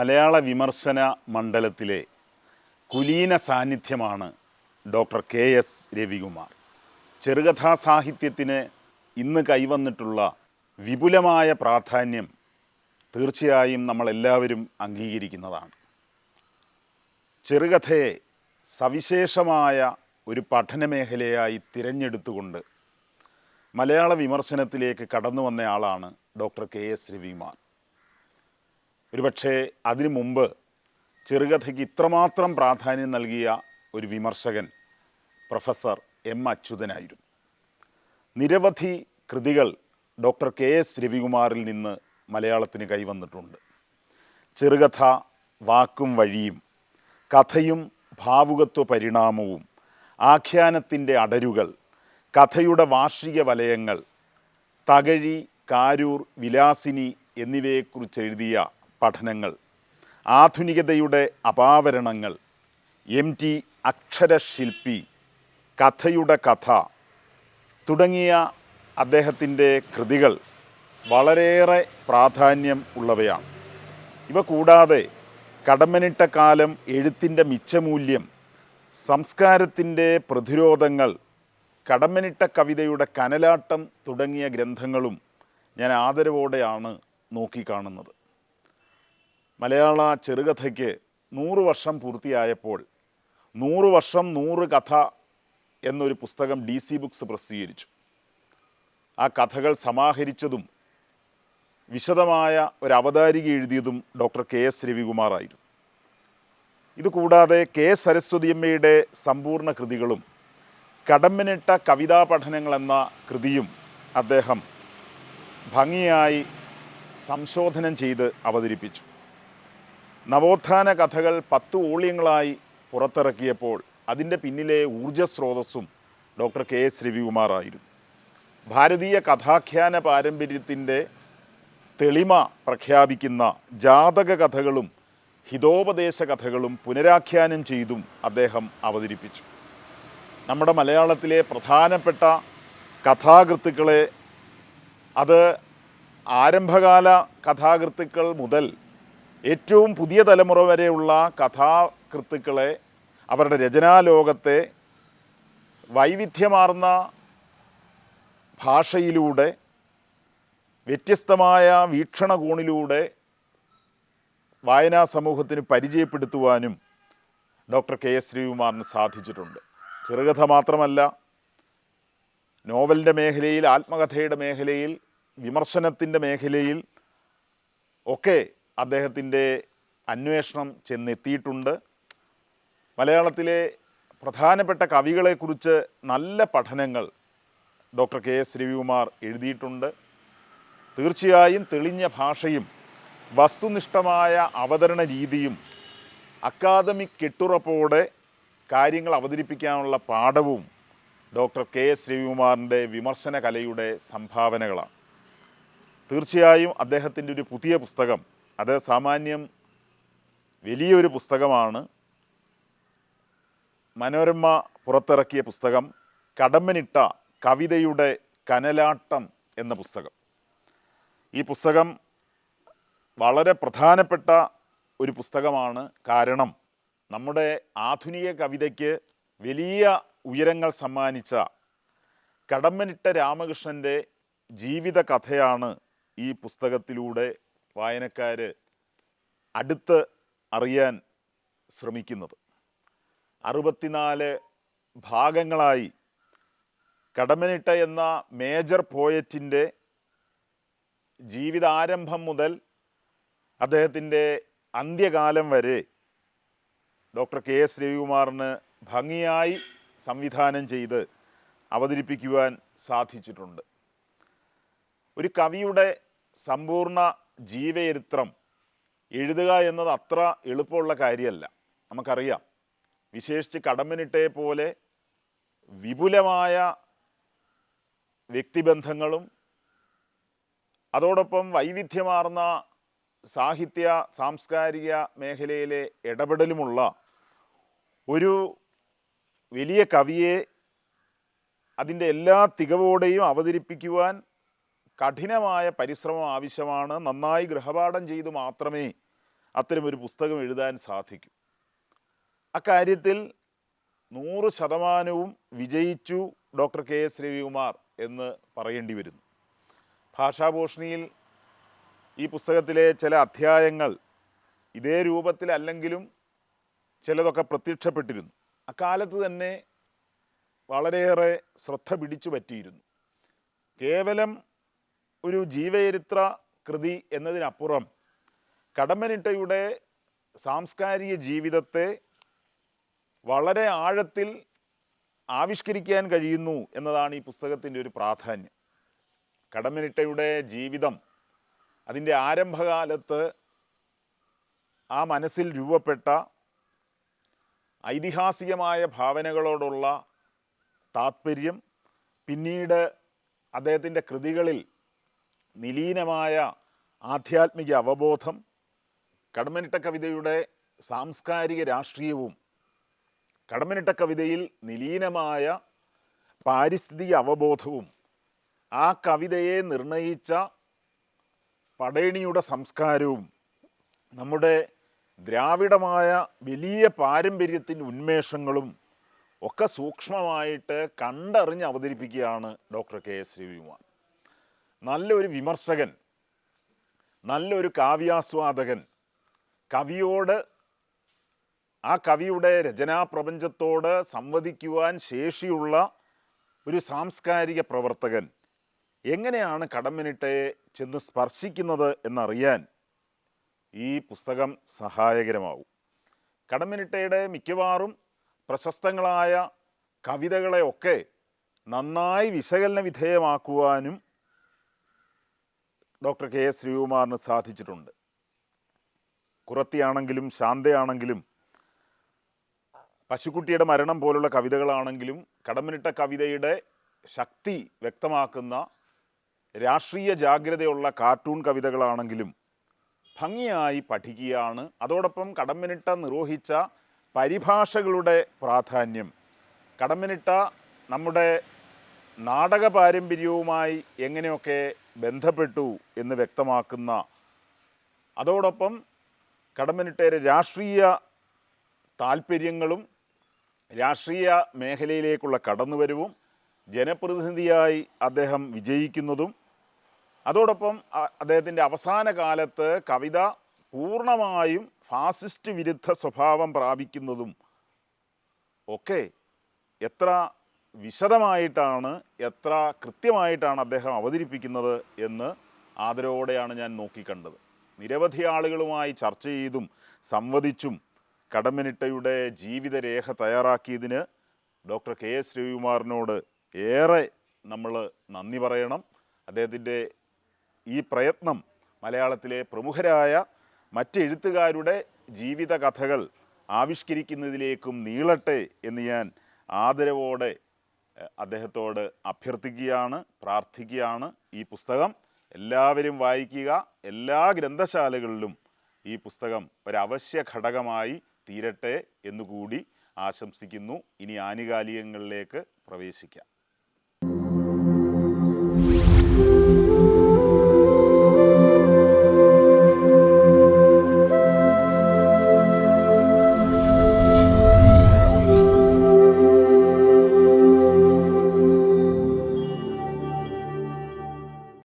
മലയാള വിമർശന മണ്ഡലത്തിലെ കുലീന സാന്നിധ്യമാണ് ഡോക്ടർ കെ എസ് രവികുമാർ. ചെറുകഥാ സാഹിത്യത്തിന് ഇന്ന് കൈവന്നിട്ടുള്ള വിപുലമായ പ്രാധാന്യം തീർച്ചയായും നമ്മളെല്ലാവരും അംഗീകരിക്കുന്നതാണ്. ചെറുകഥയെ സവിശേഷമായ ഒരു പഠനമേഖലയായി തിരഞ്ഞെടുത്തുകൊണ്ട് മലയാള വിമർശനത്തിലേക്ക് കടന്നു വന്നയാളാണ് ഡോക്ടർ കെ എസ് രവികുമാർ. ഒരുപക്ഷെ അതിനു മുമ്പ് ചെറുകഥയ്ക്ക് ഇത്രമാത്രം പ്രാധാന്യം നൽകിയ ഒരു വിമർശകൻ പ്രൊഫസർ എം അച്യുതനായിരുന്നു. നിരവധി കൃതികൾ ഡോക്ടർ കെ എസ് രവികുമാറിൽ നിന്ന് മലയാളത്തിന് കൈവന്നിട്ടുണ്ട്. ചെറുകഥ വാക്കും വഴിയും കഥയും ഭാവുകത്വ പരിണാമവും ആഖ്യാനത്തിന്റെ അടരുകൾ കഥയുടെ വാർഷിക വലയങ്ങൾ തകഴി കാരൂർ വിലാസിനി എന്നിവയെക്കുറിച്ച് എഴുതിയ പഠനങ്ങൾ ആധുനികതയുടെ അപാവരണങ്ങൾ എം ടി അക്ഷരശില്പി കഥയുടെ കഥ തുടങ്ങിയ അദ്ദേഹത്തിന്റെ കൃതികൾ വളരെയേറെ പ്രാധാന്യം ഉള്ളവയാണ്. ഇവ കൂടാതെ കടമ്മനിട്ട കാലം എഴുത്തിന്റെ മിച്ചമൂല്യം സംസ്കാരത്തിന്റെ പ്രതിരോധങ്ങൾ കടമ്മനിട്ട കവിതയുടെ കനലാട്ടം തുടങ്ങിയ ഗ്രന്ഥങ്ങളും ഞാൻ ആദരവോടെയാണ് നോക്കിക്കാണുന്നത്. മലയാള ചെറുകഥയ്ക്ക് നൂറ് വർഷം പൂർത്തിയായപ്പോൾ നൂറ് വർഷം നൂറ് കഥ എന്നൊരു പുസ്തകം ഡി സി ബുക്സ് പ്രസിദ്ധീകരിച്ചു. ആ കഥകൾ സമാഹരിച്ചതും വിശദമായ ഒരു അവതാരിക എഴുതിയതും ഡോക്ടർ കെ എസ് രവികുമാറായിരുന്നു ഇതുകൂടാതെ കെ സരസ്വതിയമ്മയുടെ സമ്പൂർണ കൃതികളും കടമ്പനിട്ട കവിതാ പഠനങ്ങൾ എന്ന കൃതിയും അദ്ദേഹം ഭംഗിയായി സംശോധനം ചെയ്ത് അവതരിപ്പിച്ചു. നവോത്ഥാന കഥകൾ പത്ത് ഓളിയങ്ങളായി പുറത്തിറക്കിയപ്പോൾ അതിന്റെ പിന്നിലെ ഊർജസ്രോതസ്സും ഡോക്ടർ കെ എസ് രവികുമാറായിരുന്നു. ഭാരതീയ കഥാഖ്യാന പാരമ്പര്യത്തിന്റെ തെളിമ പ്രഖ്യാപിക്കുന്ന ജാതക കഥകളും ഹിതോപദേശ കഥകളും പുനരാഖ്യാനം ചെയ്തും അദ്ദേഹം അവതരിപ്പിച്ചു. നമ്മുടെ മലയാളത്തിലെ പ്രധാനപ്പെട്ട കഥാകൃത്തുക്കളെ അത് ആരംഭകാല കഥാകൃത്തുക്കൾ മുതൽ ഏറ്റവും പുതിയ തലമുറ വരെയുള്ള കഥാകൃത്തുക്കളെ അവരുടെ രചനാലോകത്തെ വൈവിധ്യമാർന്ന ഭാഷയിലൂടെ വ്യത്യസ്തമായ വീക്ഷണകോണിലൂടെ വായനാ സമൂഹത്തിന് പരിചയപ്പെടുത്തുവാനും ഡോക്ടർ കെ എസ് ശ്രീകുമാറിന് സാധിച്ചിട്ടുണ്ട്. ചെറുകഥ മാത്രമല്ല നോവലിന്റെ മേഖലയിൽ ആത്മകഥയുടെ മേഖലയിൽ വിമർശനത്തിന്റെ മേഖലയിൽ ഒക്കെ അദ്ദേഹത്തിന്റെ അന്വേഷണം ചെന്നെത്തിയിട്ടുണ്ട്. മലയാളത്തിലെ പ്രധാനപ്പെട്ട കവികളെക്കുറിച്ച് നല്ല പഠനങ്ങൾ ഡോക്ടർ കെ എസ് രവികുമാർ എഴുതിയിട്ടുണ്ട്. തീർച്ചയായും തെളിഞ്ഞ ഭാഷയും വസ്തുനിഷ്ഠമായ അവതരണ രീതിയും അക്കാദമിക് കെട്ടുറപ്പോടെ കാര്യങ്ങൾ അവതരിപ്പിക്കാനുള്ള പാഠവും ഡോക്ടർ കെ എസ് രവികുമാറിന്റെ വിമർശന കലയുടെ സംഭാവനകളാണ്. തീർച്ചയായും അദ്ദേഹത്തിന്റെ ഒരു പുതിയ പുസ്തകം അത് സാമാന്യം വലിയൊരു പുസ്തകമാണ്. മനോരമ പുറത്തിറക്കിയ പുസ്തകം കടമ്മനിട്ട കവിതയുടെ കനലാട്ടം എന്ന പുസ്തകം. ഈ പുസ്തകം വളരെ പ്രധാനപ്പെട്ട ഒരു പുസ്തകമാണ്. കാരണം നമ്മുടെ ആധുനിക കവിതയ്ക്ക് വലിയ ഉയരങ്ങൾ സമ്മാനിച്ച കടമ്മനിട്ട രാമകൃഷ്ണന്റെ ജീവിത കഥയാണ് ഈ പുസ്തകത്തിലൂടെ വായനക്കാർ അടുത്ത് അറിയാൻ ശ്രമിക്കുന്നത്. അറുപത്തിനാല് ഭാഗങ്ങളായി കടമനിട്ട എന്ന മേജർ പോയറ്റിന്റെ ജീവിതാരംഭം മുതൽ അദ്ദേഹത്തിന്റെ അന്ത്യകാലം വരെ ഡോക്ടർ കെ എസ് രവികുമാറിന് ഭംഗിയായി സംവിധാനം ചെയ്ത് അവതരിപ്പിക്കുവാൻ സാധിച്ചിട്ടുണ്ട്. ഒരു കവിയുടെ സമ്പൂർണ ജീവചരിത്രം എഴുതുക എന്നത് അത്ര എളുപ്പമുള്ള കാര്യമല്ല. നമുക്കറിയാം. വിശേഷിച്ച് കടമ്പനിട്ടയെ പോലെ വിപുലമായ വ്യക്തിബന്ധങ്ങളും അതോടൊപ്പം വൈവിധ്യമാർന്ന സാഹിത്യ സാംസ്കാരിക മേഖലയിലെ ഇടപെടലുമുള്ള ഒരു വലിയ കവിയെ അതിന്റെ എല്ലാ തികവോടെയും അവതരിപ്പിക്കുവാൻ കഠിനമായ പരിശ്രമം ആവശ്യമാണ്. നന്നായി ഗൃഹപാഠം ചെയ്ത് മാത്രമേ അത്തരമൊരു പുസ്തകം എഴുതാൻ സാധിക്കൂ. അക്കാര്യത്തിൽ നൂറ് ശതമാനവും വിജയിച്ചു ഡോക്ടർ കെ എസ് രവികുമാർ എന്ന് പറയേണ്ടി വരുന്നു. ഭാഷാഭൂഷണിയിൽ ഈ പുസ്തകത്തിലെ ചില അധ്യായങ്ങൾ ഇതേ രൂപത്തിലല്ലെങ്കിലും ചിലതൊക്കെ പ്രത്യക്ഷപ്പെട്ടിരുന്നു. അക്കാലത്ത് തന്നെ വളരെയേറെ ശ്രദ്ധ പിടിച്ചു പറ്റിയിരുന്നു. കേവലം ഒരു ജീവചരിത്ര കൃതി എന്നതിനപ്പുറം കടമ്മനിട്ടയുടെ സാംസ്കാരിക ജീവിതത്തെ വളരെ ആഴത്തിൽ ആവിഷ്കരിക്കാൻ കഴിയുന്നു എന്നതാണ് ഈ പുസ്തകത്തിന്റെ ഒരു പ്രാധാന്യം. കടമ്മനിട്ടയുടെ ജീവിതം അതിന്റെ ആരംഭകാലത്ത് ആ മനസ്സിൽ രൂപപ്പെട്ട ഐതിഹാസികമായ ഭാവനകളോടുള്ള താത്പര്യം പിന്നീട് അദ്ദേഹത്തിന്റെ കൃതികളിൽ നിലീനമായ ആധ്യാത്മിക അവബോധം കടമ്മനിട്ട കവിതയുടെ സാംസ്കാരിക രാഷ്ട്രീയവും കടമ്മനിട്ട കവിതയിൽ നിലീനമായ പാരിസ്ഥിതിക അവബോധവും ആ കവിതയെ നിർണയിച്ച പടയണിയുടെ സംസ്കാരവും നമ്മുടെ ദ്രാവിഡമായ വലിയ പാരമ്പര്യത്തിന്റെ ഉന്മേഷങ്ങളും ഒക്കെ സൂക്ഷ്മമായിട്ട് കണ്ടറിഞ്ഞ് അവതരിപ്പിക്കുകയാണ് ഡോക്ടർ കെ എസ് രവികുമാർ. നല്ലൊരു വിമർശകൻ നല്ലൊരു കാവ്യാസ്വാദകൻ. കവിയോട് ആ കവിയുടെ രചനാപ്രപഞ്ചത്തോട് സംവദിക്കുവാൻ ശേഷിയുള്ള ഒരു സാംസ്കാരിക പ്രവർത്തകൻ എങ്ങനെയാണ് കടമ്മിനിട്ടയെ ചെന്ന് സ്പർശിക്കുന്നത് എന്നറിയാൻ ഈ പുസ്തകം സഹായകരമാവും. കടമ്മനിട്ടയുടെ മിക്കവാറും പ്രശസ്തങ്ങളായ കവിതകളെയൊക്കെ നന്നായി വിശകലന വിധേയമാക്കുവാനും ഡോക്ടർ കെ എസ് ശ്രീകുമാറിന് സാധിച്ചിട്ടുണ്ട്. കുറത്തിയാണെങ്കിലും ശാന്തയാണെങ്കിലും പശുക്കുട്ടിയുടെ മരണം പോലുള്ള കവിതകളാണെങ്കിലും കടമിനിട്ട കവിതയുടെ ശക്തി വ്യക്തമാക്കുന്ന രാഷ്ട്രീയ ജാഗ്രതയുള്ള കാർട്ടൂൺ കവിതകളാണെങ്കിലും ഭംഗിയായി പഠിക്കുകയാണ്. അതോടൊപ്പം കടമ്പിനിട്ട നിർവഹിച്ച പരിഭാഷകളുടെ പ്രാധാന്യം കടമ്പിനിട്ട നമ്മുടെ നാടക പാരമ്പര്യവുമായി എങ്ങനെയൊക്കെ ബന്ധപ്പെട്ടു എന്ന് വ്യക്തമാക്കുന്ന അതോടൊപ്പം കടമ്പനിട്ടേരെ രാഷ്ട്രീയ താല്പര്യങ്ങളും രാഷ്ട്രീയ മേഖലയിലേക്കുള്ള കടന്നുവരവും ജനപ്രതിനിധിയായി അദ്ദേഹം വിജയിക്കുന്നതും അതോടൊപ്പം അദ്ദേഹത്തിന്റെ അവസാന കാലത്ത് കവിത പൂർണമായും ഫാസിസ്റ്റ് വിരുദ്ധ സ്വഭാവം പ്രാപിക്കുന്നതും ഒക്കെ എത്ര വിശദമായിട്ടാണ് എത്ര കൃത്യമായിട്ടാണ് അദ്ദേഹം അവതരിപ്പിക്കുന്നത് എന്ന് ആദരവോടെയാണ് ഞാൻ നോക്കിക്കണ്ടത്. നിരവധി ആളുകളുമായി ചർച്ച ചെയ്തും സംവദിച്ചും കടമ്മനിട്ടയുടെ ജീവിതരേഖ തയ്യാറാക്കിയതിന് ഡോക്ടർ കെ എസ് രവികുമാറിനോട് ഏറെ നമ്മൾ നന്ദി പറയണം. അദ്ദേഹത്തിന്റെ ഈ പ്രയത്നം മലയാളത്തിലെ പ്രമുഖരായ മറ്റെഴുത്തുകാരുടെ ജീവിത കഥകൾ ആവിഷ്കരിക്കുന്നതിലേക്കും നീളട്ടെ എന്ന് ഞാൻ ആദരവോടെ അദ്ദേഹത്തോട് അഭ്യർത്ഥിക്കുകയാണ് പ്രാർത്ഥിക്കുകയാണ് ഈ പുസ്തകം. എല്ലാവരും വായിക്കുക. എല്ലാ ഗ്രന്ഥശാലകളിലും ഈ പുസ്തകം ഒരവശ്യ ഘടകമായി തീരട്ടെ എന്നുകൂടി ആശംസിക്കുന്നു. ഇനി ആനുകാലികങ്ങളിലേക്ക് പ്രവേശിക്കാം.